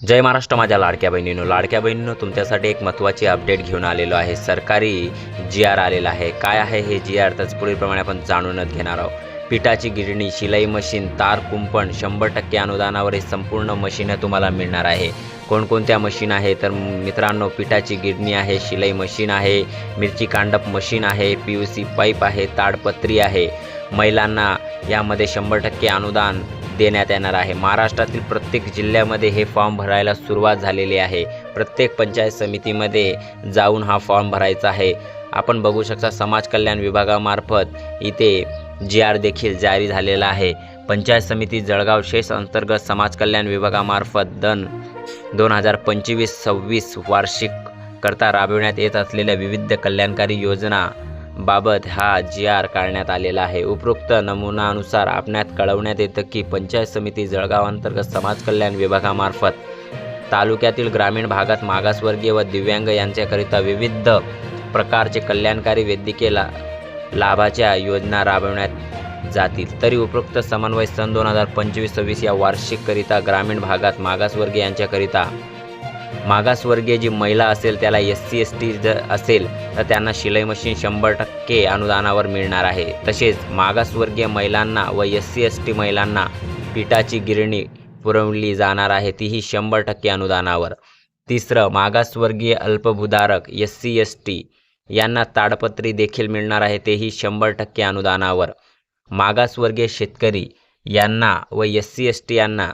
जय महाराष्ट्र माझ्या लाडक्या बहिणीनो. लाडक्या बहिणीनो तुमच्यासाठी एक महत्त्वाची अपडेट घेऊन आलेलो आहे. सरकारी जी आर आलेला आहे. काय आहे हे जी आर तर पुढीलप्रमाणे आपण जाणूनच घेणार आहोत. पिठाची गिरणी शिलाई मशीन तार कुंपण शंभर टक्के अनुदानावर हे संपूर्ण मशीनं तुम्हाला मिळणार आहे. कोणकोणत्या मशीन आहे? तर मित्रांनो पिठाची गिरणी आहे शिलाई मशीन आहे मिरची कांडप मशीन आहे पी यू सी पाईप आहे ताडपत्री आहे. महिलांना यामध्ये शंभर टक्के अनुदान देण्यात येणार आहे. महाराष्ट्रातील प्रत्येक जिल्ह्यामध्ये हे फॉर्म भरायला सुरुवात झालेली आहे. प्रत्येक पंचायत समितीमध्ये जाऊन हा फॉर्म भरायचा आहे. आपण बघू शकता समाज कल्याण विभागामार्फत इथे जी आर देखील जारी झालेला आहे. पंचायत समिती जळगाव शेष अंतर्गत समाज कल्याण विभागामार्फत दन दोन हजार पंचवीस सव्वीस वार्षिक करता राबविण्यात येत असलेल्या विविध कल्याणकारी योजना बाबत हा जी आर काढण्यात आलेला आहे. उपरोक्त नमुनानुसार आपणात कळवण्यात येतं की पंचायत समिती जळगाव अंतर्गत समाज कल्याण विभागामार्फत तालुक्यातील ग्रामीण भागात मागासवर्गीय व दिव्यांग यांच्याकरिता विविध प्रकारचे कल्याणकारी वैद्यकीय ला लाभाच्या योजना राबवण्यात जातील. तरी उपरोक्त समन्वय सन दोन हजार पंचवीस सव्वीस या वार्षिककरिता ग्रामीण भागात मागासवर्गीय यांच्याकरिता मागासवर्गीय जी महिला असेल त्याला एस सी एस टी जर असेल तर त्यांना शिलाई मशीन शंभर टक्के अनुदानावर मिळणार आहे. तसेच मागासवर्गीय महिलांना व एस सी एस टी महिलांना पिठाची गिरणी पुरवली जाणार आहे तीही शंभर टक्के अनुदानावर. तिसरं मागासवर्गीय अल्पभूधारक एस सी एस टी यांना ताडपत्री देखील मिळणार आहे तेही शंभर टक्के अनुदानावर. मागासवर्गीय शेतकरी यांना व एस सी एस टी यांना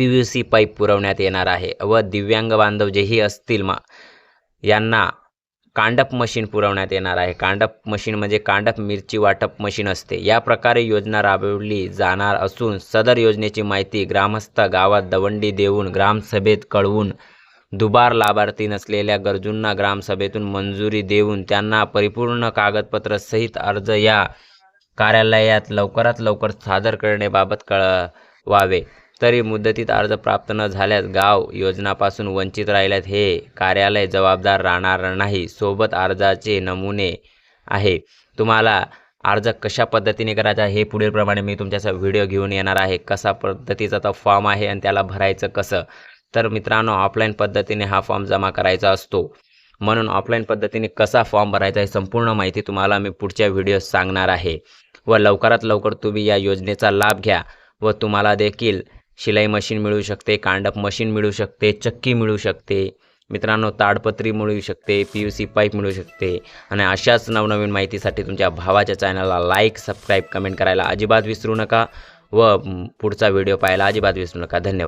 पी व्ही सी पाईप पुरवण्यात येणार आहे व दिव्यांग बांधव जेही असतील मा यांना कांडप मशीन पुरवण्यात येणार आहे. कांडप मशीन म्हणजे कांडप मिरची वाटप मशीन असते. या प्रकारे योजना राबवली जाणार असून सदर योजनेची माहिती ग्रामस्थ गावात दवंडी देऊन ग्रामसभेत कळवून दुबार लाभार्थी नसलेल्या गरजूंना ग्रामसभेतून मंजुरी देऊन त्यांना परिपूर्ण कागदपत्र सहित अर्ज या कार्यालयात लवकरात लवकर सादर करण्याबाबत कळवावे. तरी मुदतीत अर्ज प्राप्त न झाल्यास गाव योजनापासून वंचित राहिल्यात हे कार्यालय जबाबदार राहणार नाही. सोबत अर्जाचे नमुने आहे. तुम्हाला अर्ज कशा पद्धतीने करायचा हे पुढीलप्रमाणे मी तुमच्याचा व्हिडिओ घेऊन येणार आहे. कसा पद्धतीचा तो फॉर्म आहे आणि त्याला भरायचं कसं? तर मित्रांनो ऑफलाईन पद्धतीने हा फॉर्म जमा करायचा असतो. म्हणून ऑफलाईन पद्धतीने कसा फॉर्म भरायचा हे संपूर्ण माहिती तुम्हाला मी पुढच्या व्हिडिओत सांगणार आहे. व लवकरात लवकर तुम्ही या योजनेचा लाभ घ्या व तुम्हाला देखील शिलाई मशीन मिळू शकते कांडप मशीन मिळू शकते चक्की मिळू शकते मित्रांनो ताडपत्री मिळू शकते पी यू सी पाईप मिळू शकते. आणि अशाच नवनवीन माहितीसाठी तुमच्या भावाच्या चॅनलला लाईक सबस्क्राईब कमेंट करायला अजिबात विसरू नका व पुढचा व्हिडिओ पाहायला अजिबात विसरू नका. धन्यवाद.